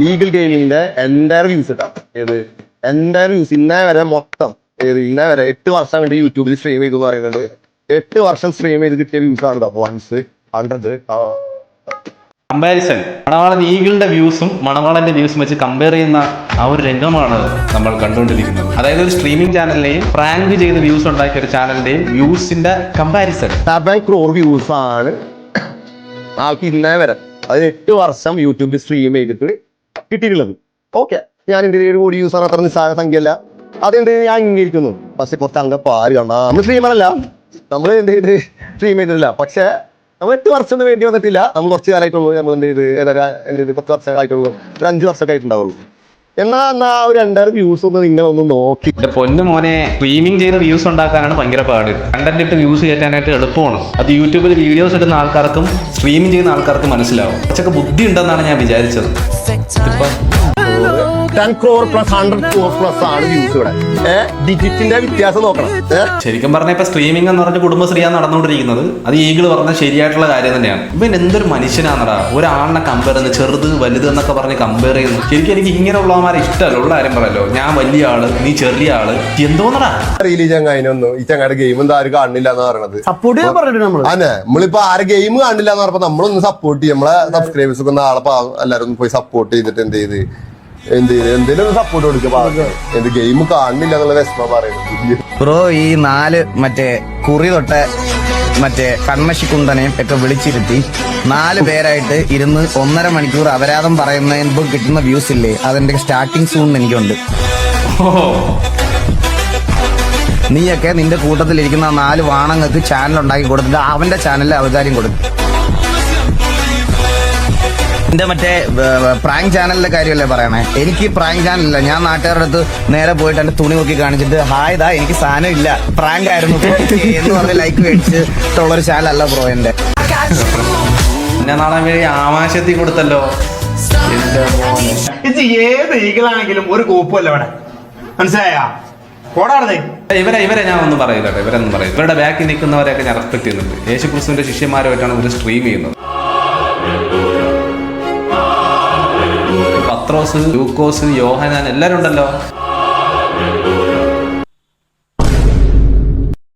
Eagle ഗെയിമിന്റെ entire views കിട്ടാം ഏത്? എന്റയർ വ്യൂസ് ഇന്നേ വരെ മൊത്തം. ഏത്? ഇന്നേ വരെ എട്ട് വർഷം വേണ്ടി യൂട്യൂബിൽ സ്ട്രീം ചെയ്തു പറയുന്നുണ്ട് എട്ട് വർഷം സ്ട്രീം ചെയ്ത് കിട്ടിയ വ്യൂസ് ആണ് കേട്ടോ വൺസ് ഹൺഡ്രഡ് കമ്പാരിസൺ മണവാളൻ ഈഗിളിന്റെ വ്യൂസും മണവാളന്റെ വ്യൂസും വെച്ച് കമ്പയർ ചെയ്യുന്ന ആ ഒരു രംഗമാണ് നമ്മൾ കണ്ടുകൊണ്ടിരിക്കുന്നത്. അതായത് ഒരു സ്ട്രീമിംഗ് ചാനലിനെയും പ്രാങ്ക് ചെയ്ത് വ്യൂസ് ഉണ്ടാക്കിയ ഒരു ചാനലിന്റെയും വ്യൂസിന്റെ കമ്പാരിസൺ ക്രോർ വ്യൂസ് ആണ്. ആൾക്ക് ഇന്നേ വരെ. അതിന് എട്ട് വർഷം യൂട്യൂബിൽ സ്ട്രീം ചെയ്തിട്ട് കിട്ടിയിട്ടുള്ളത്. ഓക്കെ ഞാൻ എന്റെ കൂടി കോടി യൂസർ അത്ര നിസ്സാര സംഖ്യയല്ല. അതുകൊണ്ട് ഞാൻ അംഗീകരിക്കുന്നു. പക്ഷെ കുറച്ച് അംഗപ്പം ആര് കണ്ടാ നമ്മൾ സ്ട്രീമർ അല്ല. നമ്മൾ എന്ത് ചെയ്ത് സ്ട്രീം ചെയ്തിട്ടില്ല പക്ഷെ നമ്മൾ എട്ട് വർഷം വേണ്ടി വന്നിട്ടില്ല. നമ്മൾ കുറച്ച് കാലമായിട്ടുള്ളൂ നമ്മൾ എന്ത് ചെയ്ത് ഏതാ എന്ത് ചെയ്ത് പത്ത് വർഷമായിട്ടുള്ളൂ ഒരു അഞ്ച് വർഷമൊക്കെ ആയിട്ടുണ്ടാവുള്ളൂ. എന്നാ എന്നാ ആ ഒരു രണ്ടായിരം വ്യൂസ് ഒന്ന് നിങ്ങളൊന്ന് നോക്കി. പൊന്നു മോനെ സ്ട്രീമിംഗ് ചെയ്ത് വ്യൂസ് ഉണ്ടാക്കാനാണ് ഭയങ്കര പാട്. കണ്ടന്റ് ഇട്ട് വ്യൂസ് കയറ്റാനായിട്ട് എളുപ്പമാണ്. അത് യൂട്യൂബിൽ വീഡിയോസ് ഇടുന്ന ആൾക്കാർക്കും സ്ട്രീമിംഗ് ചെയ്യുന്ന ആൾക്കാർക്കും മനസ്സിലാവും. കുറച്ചൊക്കെ ബുദ്ധി ഉണ്ടെന്നാണ് ഞാൻ വിചാരിച്ചത്. ഇപ്പം ten crore plus hundred crore plus ആണ് വ്യൂസ് ഇവിടെ. ഏഹ് ഡിജിറ്റിന്റെ വ്യത്യാസം നോക്കണം. ശരിക്കും പറഞ്ഞ ഇപ്പൊ സ്ട്രീമിംഗ് എന്ന് പറഞ്ഞ കുടുംബശ്രീയാണ് നടന്നുകൊണ്ടിരിക്കുന്നത്. അത് ഈഗിൾ പറഞ്ഞ ശരിയായിട്ടുള്ള കാര്യം തന്നെയാണ്. ഇവൻ എന്തൊരു മനുഷ്യനാണെടാ. ഒരാളിനെ കമ്പയർ ചെയ്യുന്നത് ചെറുത് വലുത് എന്നൊക്കെ പറഞ്ഞ് കമ്പയർ ചെയ്യുന്നു ശരിക്കും എനിക്ക് ഇങ്ങനെയുള്ളവന്മാരെ ഇഷ്ടമല്ല. ഉള്ള കാര്യം പറയല്ലോ. ഞാൻ വലിയ ആൾ നീ ചെറിയ ആൾ. എന്തോന്നടാ? അറിയില്ല ഈ ചങ്ങായിനൊന്നും ഈ ചങ്ങായുടെ ഗെയിം എന്താ ആരും കാണില്ല എന്ന് പറയണത്. സപ്പോർട്ട് ചെയ്യാൻ പറഞ്ഞിട്ട് നമ്മൾ അതെ നമ്മളിപ്പോ ആരെ ഗെയിം കാണില്ല എന്ന് പറഞ്ഞപ്പോ നമ്മളൊന്ന് സപ്പോർട്ട് ചെയ്യും. നമ്മളെ സബ്സ്ക്രൈബേഴ്സ് ഒക്കെ നാളെ എല്ലാരും പോയി സപ്പോർട്ട് ചെയ്തിട്ട് എന്ത് ചെയ്ത്? എന്ത് ചെയ്ത് സപ്പോർട്ട് കൊടുക്കുക. എന്ത് ഗെയിം കാണില്ല എന്നുള്ള വിഷമ പറയുന്നത് ബ്രോ ഈ നാല് മറ്റേ കുറി തൊട്ട മറ്റേ കൺമശിക്കുണ്ടനെയും ഒക്കെ വിളിച്ചിരുത്തി. നാല് പേരായിട്ട് ഇരുന്ന് ഒന്നര മണിക്കൂർ അപരാധം പറയുന്നതിന് കിട്ടുന്ന വ്യൂസ് ഇല്ലേ? അതെന്റെ സ്റ്റാർട്ടിങ് സൂൺ എനിക്കുണ്ട്. നീയൊക്കെ നിന്റെ കൂട്ടത്തിലിരിക്കുന്ന നാല് വാണങ്ങൾക്ക് ചാനൽ ഉണ്ടാക്കി കൊടുത്തിട്ട് അവന്റെ ചാനലിൽ അവതാരം കൊടുക്കും. എന്റെ മറ്റേ പ്രാങ്ക് ചാനലിന്റെ കാര്യമല്ലേ പറയണേ? എനിക്ക് പ്രാങ്ക് ചാനലില്ല. ഞാൻ നാട്ടുകാരുടെ അടുത്ത് നേരെ പോയിട്ട് എന്റെ തുണി നോക്കി കാണിച്ചിട്ട് ഹായ് ദാ എനിക്ക് സാധനം ഇല്ല. പ്രാങ്ക് ആയിരുന്നു. എന്ന് പറഞ്ഞ് ലൈക്ക് മേടിച്ചിട്ടുള്ളൊരു ചാനലല്ല ബ്രോ എന്റെ. നാളെ വേണ്ടി ആമാശത്തിൽ കൊടുത്തല്ലോ. ഇത് ഏത് ഈഗിളാണെങ്കിലും ഒരു കൂപ്പല്ല ഇവിടെ. മനസ്സിലായാ? ഇവരെ ഇവരെ ഞാൻ ഒന്നും പറയില്ല ഇവരൊന്നും പറയില്ല. ഇവരുടെ ബാക്കിൽ നിൽക്കുന്നവരെയൊക്കെ ഞാൻ റെസ്പെക്ട് ചെയ്യുന്നുണ്ട്. യേശു ക്രിസ്തുവിന്റെ ശിഷ്യന്മാരുമായിട്ടാണ് ഇവർ സ്ട്രീം ചെയ്യുന്നത്. പത്രോസ് ലൂക്കോസ് യോഹനാൻ എല്ലാവരും ഉണ്ടല്ലോ